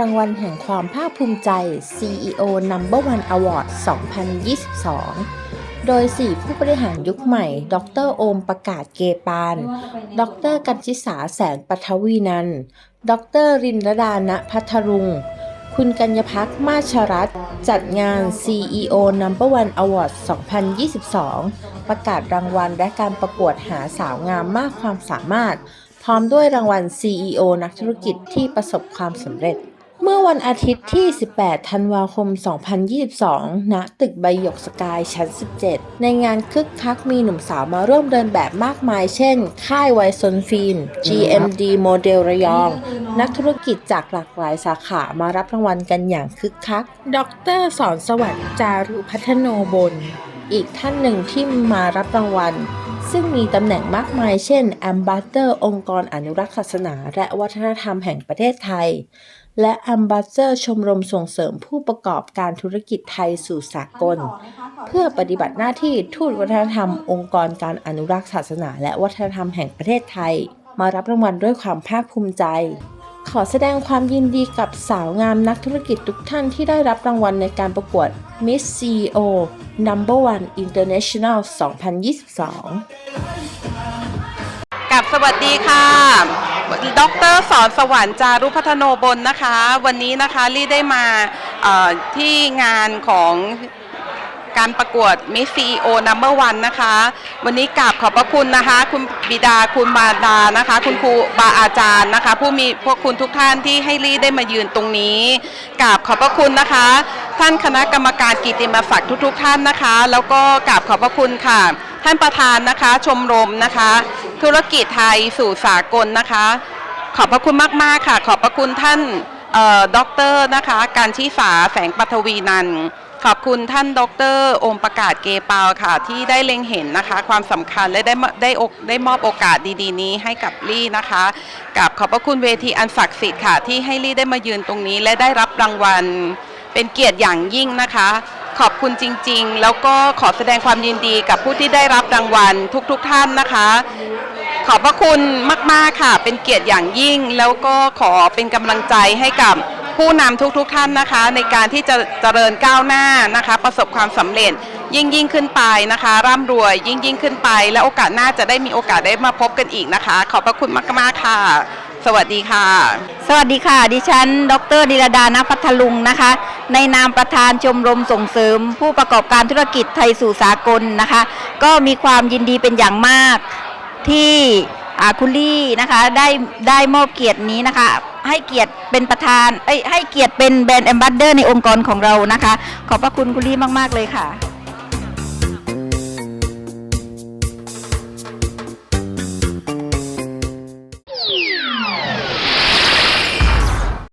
รางวัลแห่งความภาคภูมิใจ CEO Number One Award 2022 โดย 4 ผู้บริหารยุคใหม่ ดรโอมประกาศเกปาน ดรกัญชิสาแสนปัทวีนันท์ดรรินรดาณพัทรุง คุณกัญญพักษ์มาชรัตน์จัดงาน CEO Number One Award 2022 ประกาศรางวัลและการประกวดหาสาวงามมากความสามารถ พร้อมด้วยรางวัล CEO นักธุรกิจที่ประสบความสำเร็จ เมื่อวันอาทิตย์ที่ 18 ธันวาคม 2022 ณ ตึกใบหยกสกายชั้น 17 ในงานคึกคักมีหนุ่มสาวมาร่วมเดินแบบมากมาย เช่น ค่ายไวซนฟิล์ม GMD โมเดลระยอง นักธุรกิจจากหลากหลายสาขามารับรางวัลกันอย่างคึกคัก ดรสอนสวัสดิ์จารุพัฒโนบล อีกท่านหนึ่งที่มารับรางวัล ซึ่งมีตำแหน่งมากมาย เช่นแอมบาสเตอร์องค์กรอนุรักษ์ศาสนา และวัฒนธรรมแห่งประเทศไทย และแอมบาสเตอร์ชมรมส่งเสริมผู้ประกอบการธุรกิจไทยสู่สากล เพื่อปฏิบัติหน้าที่ทูตวัฒนธรรม องค์กรการอนุรักษ์ศาสนา และวัฒนธรรมแห่งประเทศไทย มารับรางวัลด้วยความภาคภูมิใจ ขอแสดงความยินดีกับสาวงามนักธุรกิจทุกท่านที่ได้รับรางวัลในการประกวด Miss CEO Number One International 2022 กับสวัสดีค่ะ ดรสอนสวรรค์จารุพัฒโนบลนะคะ วันนี้นะคะลี่ได้มาที่งานของ การประกวด Miss CEO Number One นะคะ วันนี้กราบขอบพระคุณนะคะ คุณบิดาคุณมารดานะคะ คุณครูบาอาจารย์นะคะ ผู้มีพวกคุณทุกท่านที่ให้ลี่ได้มายืนตรงนี้กราบขอบพระคุณนะคะ ท่านคณะกรรมการกิติมศักดิ์ทุก ๆ ท่านนะคะ แล้วก็กราบขอบพระคุณค่ะ ท่านประธานนะคะ ชมรมนะคะ ธุรกิจไทยสู่สากลนะคะ ขอบพระคุณมากๆค่ะ ขอบพระคุณท่านเอ่อด็อกเตอร์นะคะ การชิสาแสงปัทวีนันท์ ขอบคุณท่านด็อกเตอร์อมประกาศเกปาวค่ะ ที่ได้เล็งเห็นนะคะ ความสำคัญและได้ได้ได้มอบโอกาสดีๆ นี้ให้กับลี่นะคะกับขอบพระคุณเวทีอันศักดิ์สิทธิ์ค่ะ ที่ให้ลี่ได้มายืนตรงนี้ และได้รับรางวัล เป็นเกียรติอย่างยิ่งนะคะ ขอบคุณจริงๆ แล้วก็ขอแสดงความยินดีกับผู้ที่ได้รับรางวัลทุกๆทท่านนะคะ ขอบพระคุณมากๆค่ะ เป็นเกียรติอย่างยิ่ง แล้วก็ขอเป็นกำลังใจให้กับ ผู้นำทุกๆท่านนะคะ ในการที่จะเจริญก้าวหน้านะคะ ประสบความสำเร็จยิ่งยิ่งขึ้นไปนะคะ ร่ำรวยยิ่งยิ่งขึ้นไป และโอกาสหน้าจะได้มีโอกาสได้มาพบกันอีกนะคะ ขอบพระคุณมากๆค่ะ สวัสดีค่ะ สวัสดีค่ะ ดิฉัน ดรดิรดาณพัทลุงนะคะ ในนามประธานชมรมส่งเสริม ผู้ประกอบการธุรกิจไทยสู่สากลนะคะ ก็มีความยินดีเป็นอย่างมากที่อาคุณลี่นะคะได้ได้มอบเกียรตินี้นะคะ ให้เกียรติเป็นประธานเอ้ยให้เกียรติเป็นแบรนด์แอมบาสเดอร์ในองค์กรของเรานะคะ ขอบพระคุณคุณลี่มาก ๆ เลยค่ะ